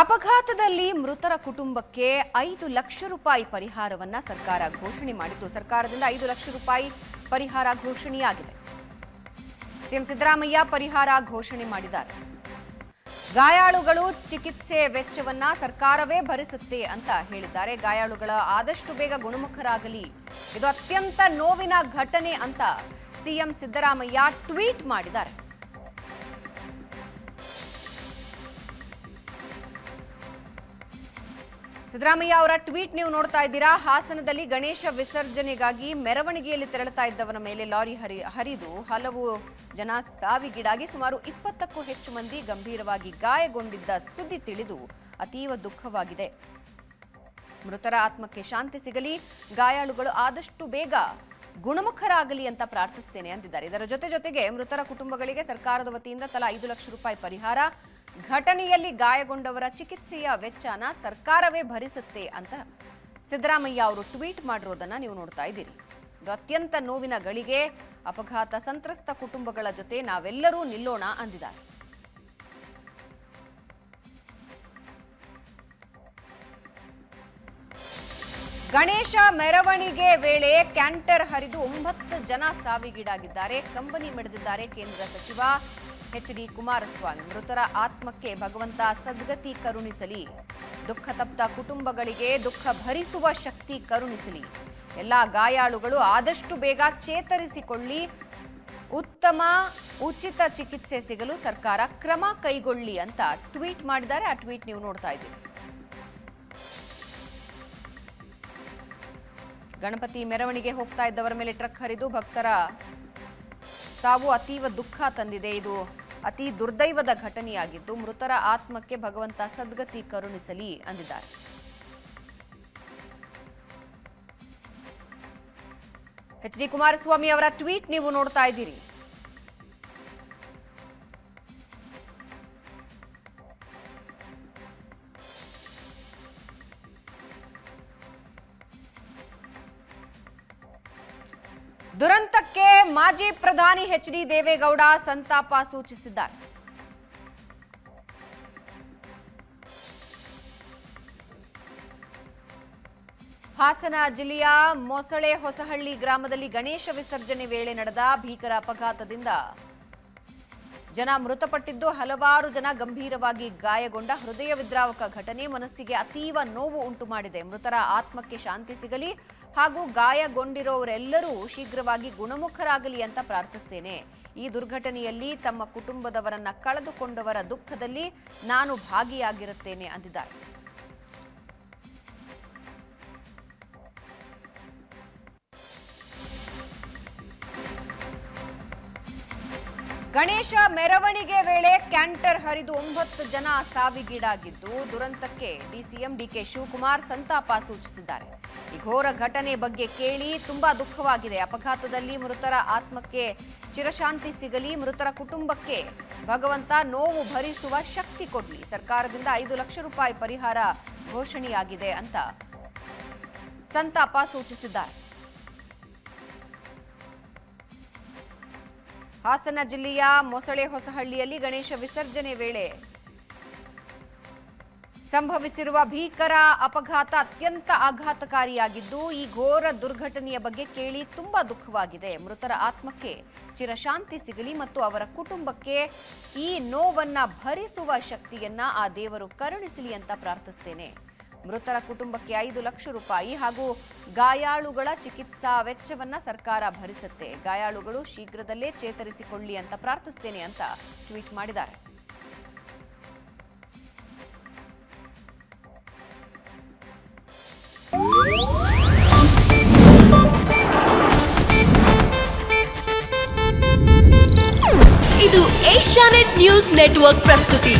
ಅಪಘಾತದಲ್ಲಿ ಮೃತರ ಕುಟುಂಬಕ್ಕೆ ಐದು ಲಕ್ಷ ರೂಪಾಯಿ ಪರಿಹಾರವನ್ನ ಸರ್ಕಾರ ಘೋಷಣೆ ಮಾಡಿದ್ದು, ಸರ್ಕಾರದಿಂದ ಐದು ಲಕ್ಷ ರೂಪಾಯಿ ಪರಿಹಾರ ಘೋಷಣೆಯಾಗಿದೆ. ಸಿಎಂ ಸಿದ್ದರಾಮಯ್ಯ ಪರಿಹಾರ ಘೋಷಣೆ ಮಾಡಿದ್ದಾರೆ. ಗಾಯಾಳುಗಳು ಚಿಕಿತ್ಸೆ ವೆಚ್ಚವನ್ನ ಸರ್ಕಾರವೇ ಭರಿಸುತ್ತೆ ಅಂತ ಹೇಳಿದ್ದಾರೆ. ಗಾಯಾಳುಗಳ ಆದಷ್ಟು ಬೇಗ ಗುಣಮುಖರಾಗಲಿ, ಇದು ಅತ್ಯಂತ ನೋವಿನ ಘಟನೆ ಅಂತ ಸಿಎಂ ಸಿದ್ದರಾಮಯ್ಯ ಟ್ವೀಟ್ ಮಾಡಿದ್ದಾರೆ. ಸಿದ್ದರಾಮಯ್ಯ ಅವರ ಟ್ವೀಟ್ ನೀವು ನೋಡ್ತಾ ಇದ್ದೀರಾ? ಹಾಸನದಲ್ಲಿ ಗಣೇಶ ವಿಸರ್ಜನೆಗಾಗಿ ಮೆರವಣಿಗೆಯಲ್ಲಿ ತೆರಳುತ್ತಾ ಇದ್ದವನ ಮೇಲೆ ಲಾರಿ ಹರಿ, ಹರಿದು ಹಲವು ಜನ ಸಾವಿಗೀಡಾಗಿ ಸುಮಾರು ಇಪ್ಪತ್ತಕ್ಕೂ ಹೆಚ್ಚು ಮಂದಿ ಗಂಭೀರವಾಗಿ ಗಾಯಗೊಂಡಿದ್ದ ಸುದ್ದಿ ತಿಳಿದು ಅತೀವ ದುಃಖವಾಗಿದೆ. ಮೃತರ ಆತ್ಮಕ್ಕೆ ಶಾಂತಿ ಸಿಗಲಿ, ಗಾಯಾಳುಗಳು ಆದಷ್ಟು ಬೇಗ ಗುಣಮುಖರಾಗಲಿ ಅಂತ ಪ್ರಾರ್ಥಿಸ್ತೇನೆ ಅಂದಿದ್ದಾರೆ. ಇದರ ಜೊತೆ ಜೊತೆಗೆ ಮೃತರ ಕುಟುಂಬಗಳಿಗೆ ಸರ್ಕಾರದ ವತಿಯಿಂದ ತಲಾ ಐದು ಲಕ್ಷ ರೂಪಾಯಿ ಪರಿಹಾರ ಘಟನೆಯಲ್ಲಿ ಗಾಯಗೊಂಡವರ ಚಿಕಿತ್ಸೆಯ ವೆಚ್ಚನ ಸರ್ಕಾರವೇ ಭರಿಸುತ್ತೆ ಅಂತ ಸಿದ್ದರಾಮಯ್ಯ ಅವರು ಟ್ವೀಟ್ ಮಾಡಿರೋದನ್ನ ನೀವು ನೋಡ್ತಾ ಇದ್ದೀರಿ. ಇದು ಅತ್ಯಂತ ನೋವಿನ ಗಳಿಗೆ ಅಪಘಾತ ಸಂತ್ರಸ್ತ ಕುಟುಂಬಗಳ ಜೊತೆ ನಾವೆಲ್ಲರೂ ನಿಲ್ಲೋಣ ಅಂದಿದ್ದಾರೆ. ಗಣೇಶ ಮೆರವಣಿಗೆ ವೇಳೆ ಕ್ಯಾಂಟರ್ ಹರಿದು ಒಂಬತ್ತು ಜನ ಸಾವಿಗೀಡಾಗಿದ್ದಾರೆ. ಕಂಬನಿ ಮಿಡಿದಿದ್ದಾರೆ ಕೇಂದ್ರ ಸಚಿವ ಡಿ ಕುಮಾರಸ್ವಾಮಿ ಮೃತರ ಆತ್ಮಕ್ಕೆ ಭಗವಂತ ಸದ್ಗತಿ ಕರುಣಿಸಲಿ. ದುಃಖ ತಪ್ತ ಕುಟುಂಬಗಳಿಗೆ ದುಃಖ ಭರಿಸುವ ಶಕ್ತಿ ಕರುಣಿಸಲಿ. ಎಲ್ಲಾ ಗಾಯಾಳುಗಳು ಆದಷ್ಟು ಬೇಗ ಚೇತರಿಸಿಕೊಳ್ಳಿ. ಉತ್ತಮ, ಉಚಿತ ಚಿಕಿತ್ಸೆ ಸಿಗಲು ಸರ್ಕಾರ ಕ್ರಮ ಕೈಗೊಳ್ಳಿ ಅಂತ ಟ್ವೀಟ್ ಮಾಡಿದ್ದಾರೆ. ಆ ಟ್ವೀಟ್ ನೀವು ನೋಡ್ತಾ ಇದ್ದೀರಿ. ಗಣಪತಿ ಮೆರವಣಿಗೆ ಹೋಗ್ತಾ ಇದ್ದವರ ಮೇಲೆ ಟ್ರಕ್ ಹರಿದು ಭಕ್ತರ ಸಾವು ಅತೀವ ದುಃಖ ತಂದಿದೆ. ಇದು ಅತಿ ದುರ್ದೈವದ ಘಟನೆಯಾಗಿದ್ದು ಮೃತರ ಆತ್ಮಕ್ಕೆ ಭಗವಂತ ಸದ್ಗತಿ ಕರುಣಿಸಲಿ ಅಂದಿದ್ದಾರೆ. ಎಚ್ ಡಿ ಕುಮಾರಸ್ವಾಮಿ ಅವರ ಟ್ವೀಟ್ ನೀವು ನೋಡ್ತಾ ಇದ್ದೀರಿ. ದುರಂತಕ್ಕೆ ಮಾಜಿ ಪ್ರಧಾನಿ ಎಚ್ ಡಿ ದೇವೇಗೌಡ ಸಂತಾಪ ಸೂಚಿಸಿದ್ದಾರೆ. ಹಾಸನ ಜಿಲ್ಲೆಯ ಮೊಸಳೆ ಹೊಸಹಳ್ಳಿ ಗ್ರಾಮದಲ್ಲಿ ಗಣೇಶ ವಿಸರ್ಜನೆ ವೇಳೆ ನಡೆದ ಭೀಕರ ಅಪಘಾತದಿಂದ ಜನ ಮೃತಪಟ್ಟಿದ್ದು ಹಲವಾರು ಜನ ಗಂಭೀರವಾಗಿ ಗಾಯಗೊಂಡ ಹೃದಯ ವಿದ್ರಾವಕ ಘಟನೆ ಮನಸ್ಸಿಗೆ ಅತೀವ ನೋವು ಉಂಟು ಮಾಡಿದೆ. ಮೃತರ ಆತ್ಮಕ್ಕೆ ಶಾಂತಿ ಸಿಗಲಿ ಹಾಗೂ ಗಾಯಗೊಂಡಿರೋರೆಲ್ಲರೂ ಶೀಘ್ರವಾಗಿ ಗುಣಮುಖರಾಗಲಿ ಅಂತ ಪ್ರಾರ್ಥಿಸ್ತೇನೆ. ಈ ದುರ್ಘಟನೆಯಲ್ಲಿ ತಮ್ಮ ಕುಟುಂಬದವರನ್ನ ಕಳೆದುಕೊಂಡವರ ದುಃಖದಲ್ಲಿ ನಾನು ಭಾಗಿಯಾಗಿರುತ್ತೇನೆ ಅಂದಿದ್ದಾರೆ. ಗಣೇಶ ಮೆರವಣಿಗೆ ವೇಳೆ ಕ್ಯಾಂಟರ್ ಹರಿದು ಒಂಬತ್ತು ಜನ ಸಾವಿಗೀಡಾಗಿದ್ದು ದುರಂತಕ್ಕೆ ಡಿಸಿಎಂ ಡಿಕೆ ಶಿವಕುಮಾರ್ ಸಂತಾಪ ಸೂಚಿಸಿದ್ದಾರೆ. ಈ ಘೋರ ಘಟನೆ ಬಗ್ಗೆ ಕೇಳಿ ತುಂಬಾ ದುಃಖವಾಗಿದೆ. ಅಪಘಾತದಲ್ಲಿ ಮೃತರ ಆತ್ಮಕ್ಕೆ ಚಿರಶಾಂತಿ ಸಿಗಲಿ, ಮೃತರ ಕುಟುಂಬಕ್ಕೆ ಭಗವಂತ ನೋವು ಭರಿಸುವ ಶಕ್ತಿ ಕೊಡಲಿ. ಸರ್ಕಾರದಿಂದ ಐದು ಲಕ್ಷ ರೂಪಾಯಿ ಪರಿಹಾರ ಘೋಷಣೆಯಾಗಿದೆ ಅಂತ ಸಂತಾಪ ಸೂಚಿಸಿದ್ದಾರೆ. ಹಾಸನ ಜಿಲ್ಲೆಯ ಮೊಸಳೆ ಹೊಸಹಳ್ಳಿಯಲ್ಲಿ ಗಣೇಶ ವಿಸರ್ಜನೆ ವೇಳೆ ಸಂಭವಿಸಿರುವ ಭೀಕರ ಅಪಘಾತ ಅತ್ಯಂತ ಆಘಾತಕಾರಿಯಾಗಿದ್ದು, ಈ ಘೋರ ದುರ್ಘಟನೆಯ ಬಗ್ಗೆ ಕೇಳಿ ತುಂಬಾ ದುಃಖವಾಗಿದೆ. ಮೃತರ ಆತ್ಮಕ್ಕೆ ಚಿರಶಾಂತಿ ಸಿಗಲಿ ಮತ್ತು ಅವರ ಕುಟುಂಬಕ್ಕೆ ಈ ನೋವನ್ನ ಭರಿಸುವ ಶಕ್ತಿಯನ್ನ ಆ ದೇವರು ಕರುಣಿಸಲಿ ಅಂತ ಪ್ರಾರ್ಥಿಸ್ತೇನೆ. ಮೃತರ ಕುಟುಂಬಕ್ಕೆ ಐದು ಲಕ್ಷ ರೂಪಾಯಿ ಹಾಗೂ ಗಾಯಾಳುಗಳ ಚಿಕಿತ್ಸಾ ವೆಚ್ಚವನ್ನ ಸರ್ಕಾರ ಭರಿಸುತ್ತೆ. ಗಾಯಾಳುಗಳು ಶೀಘ್ರದಲ್ಲೇ ಚೇತರಿಸಿಕೊಳ್ಳಿ ಅಂತ ಪ್ರಾರ್ಥಿಸ್ತೇನೆ ಅಂತ ಟ್ವೀಟ್ ಮಾಡಿದ್ದಾರೆ. ಇದು ಏಷ್ಯಾನೆಟ್ ನ್ಯೂಸ್ ನೆಟ್ವರ್ಕ್ ಪ್ರಸ್ತುತಿ.